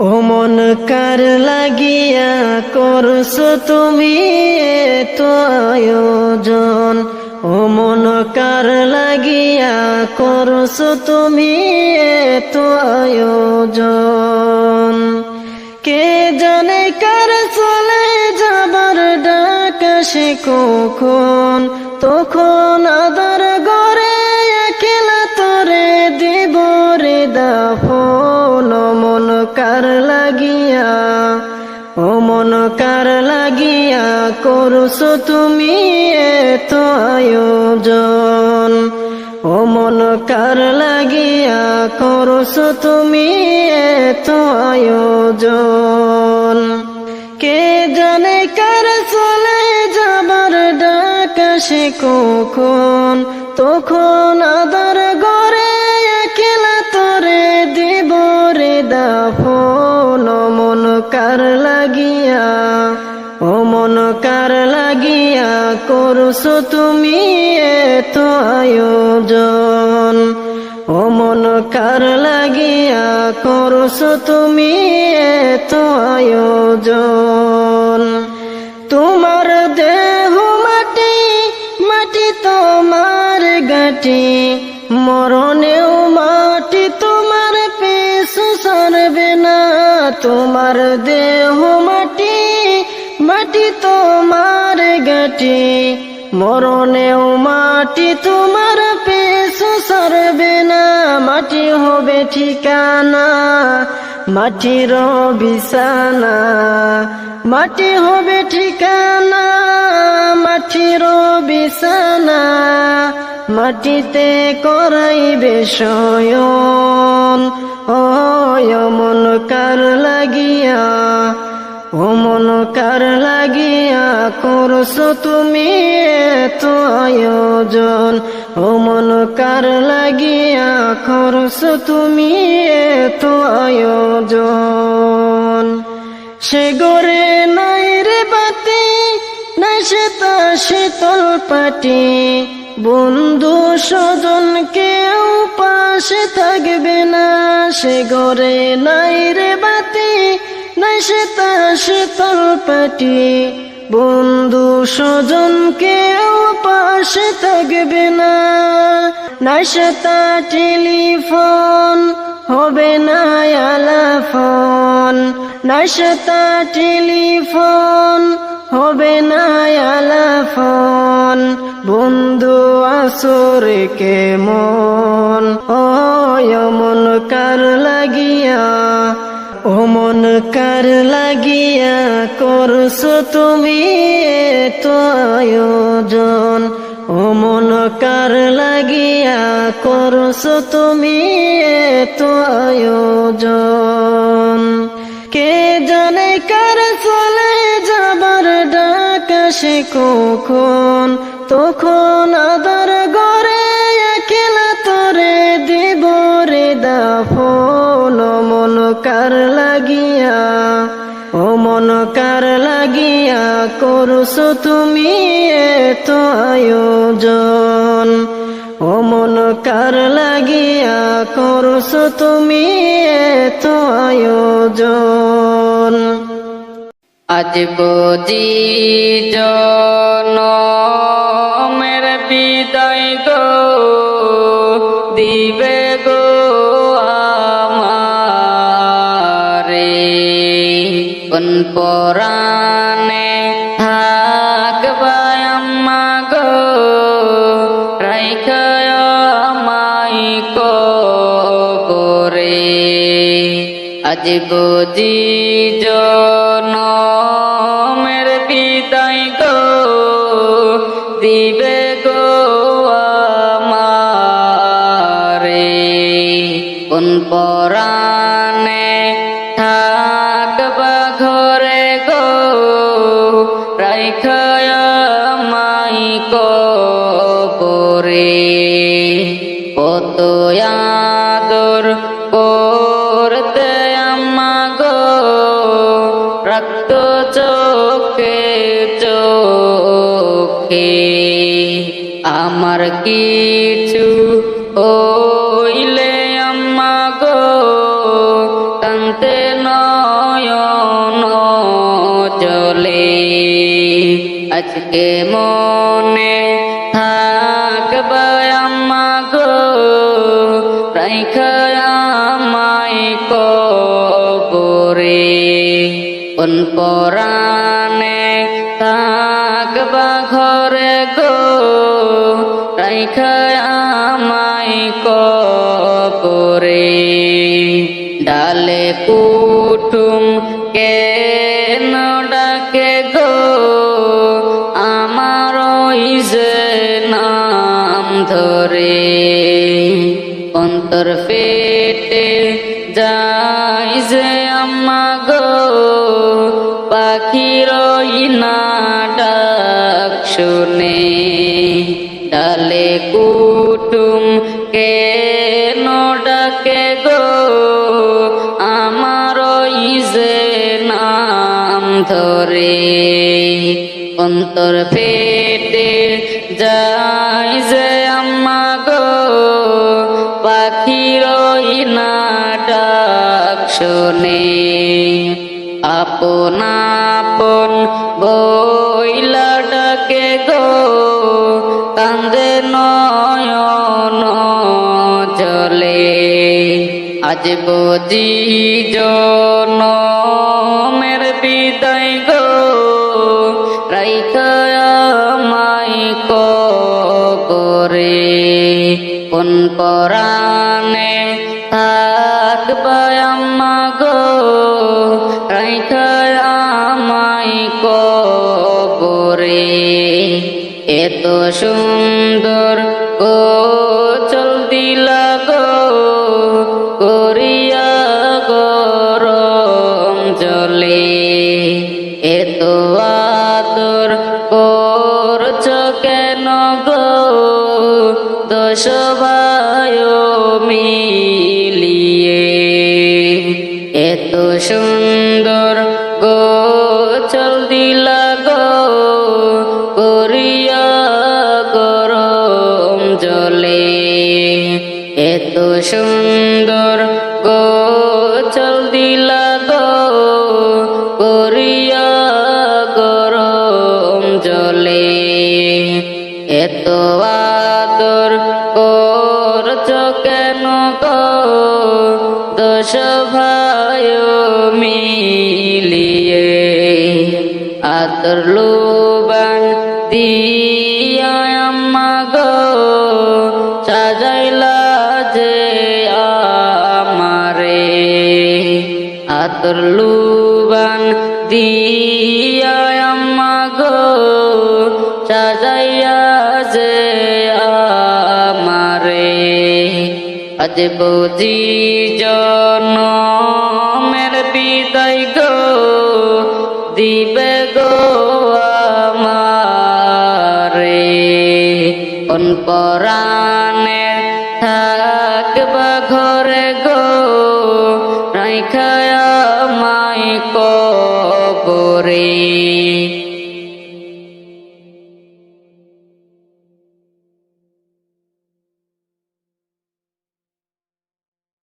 ও মন কার লাগিয়া করছ তুমি তো আয়োজন? ও মন কার লাগিয়া করছ তুমি তো আয়োজন? কে জানে কার চলে যাবার ডাক সে কখন? তখন আদর কার লাগিয়া, ও মন কার লাগিয়া করছ তুমি এত আয়োজন। ও মন কার লাগিয়া করছ তুমি এত আয়োজন। কে জানে কার চলে যাবার ডাক কখন? তখন আদর গড়ে কার লাগিয়া, ও মন কার লাগিয়া, করছ তুমি এত আয়োজন। ও মন কার লাগিয়া, করছ তুমি এত আয়োজন। তোমার দেহ মাটি মাটি তোমার গাটি, মরণেও মাটি তোমার তোমার দেহ মাটি মাটি তোমার গাটি মরণেও মাটি তোমার পেশু সরবে না, মাটি হবে ঠিকানা, মাটির বিছানা। মাটি হবে ঠিকানা, মাটির বিছানা। মাটিতে করাইবে শয়ন। অয় মন কার লাগিয়া ও মন কার লাগিয়া করছ তুমি এত আয়োজন। ও মন কার লাগিয়া করছ তুমি এত আয়োজন। সে গরে নাই রে বাতি, নাই সে তা শীতল পাটি। বন্ধু স্বজন, কেউ পাশে থাকবে না। সে গরে নাই রে বাতি, নাই সে তা শীতল পাটি বন্ধু স্বজন, কেউ পাশে থাকবে না। নাই সে তা টেলিফোন, হবে না আলাফোন। নাই সে তা টেলিফোন হবে না বন্ধু আসরে ও মন কার লাগিয়া ও মন কার লাগিয়া করছ তুমি তো আয়োজন? ও মন কার লাগিয়া করছ তুমি তো আয়োজন? কে জানে কার ডাক সে কখন? তখন আদর গড়ে একলা তোরে দিব রে দাফন। মন কার লাগিয়া, ও মন কার লাগিয়া করছ তুমি এত আয়োজন। ও মন কার লাগিয়া করছ তুমি এত আয়োজন। আজ বুঝি জনমের বিদায় গো, দিবে গো আমারে। কোন পরাণে থাকবা আম্মা গো রাইখায় আমাই করে আজ বুঝি জনমের দিবে গো আমারে। কোন পরাণে থাকবা ঘরে গো রাইখায় মাই করে কত আমার কিছু হইলে আম্মা গো কান্ত নয়ন জলে আজকে মনে থাকবে আম্মা গো, রাইখা আমায় কবরে। পরাণে কবরে ডালে কুটুম কেন ডাকে গো? আমার যে নাম ধরে। অন্তর ফেটে যাই যে ধরে অন্তর পেটে যাই যে আম্মা গো পাখির ডাক শোনে। আপন আপন বইলা ডাকে গো। কান্দে নয়ন জলে। আজ বজি জনমের কোন পরাণে থাকবা আম্মা গো? রাইখা আমাই কবরে। এত সুন্দর গো চল দিলা গো, করিয়া গরম জলে। এত আদর করছ কেন গো? ভাই মিলিয়ে এত সুন্দর গো চল দিলা গো করিয়া গরম জলে। এত সুন্দর এত আদর করছ কেন গো? দশ ভাই মিলিয়ে আদর লোবান দিয়া আম্মা গো। সাজাইলা যে আমারে। আতর লুবান দিয়া আজ বুঝি জনমের বিদায় গো, দিবে গো আমারে। কোন পরাণে থাকবা ঘরে গো রাইখায়া মাই কবরে।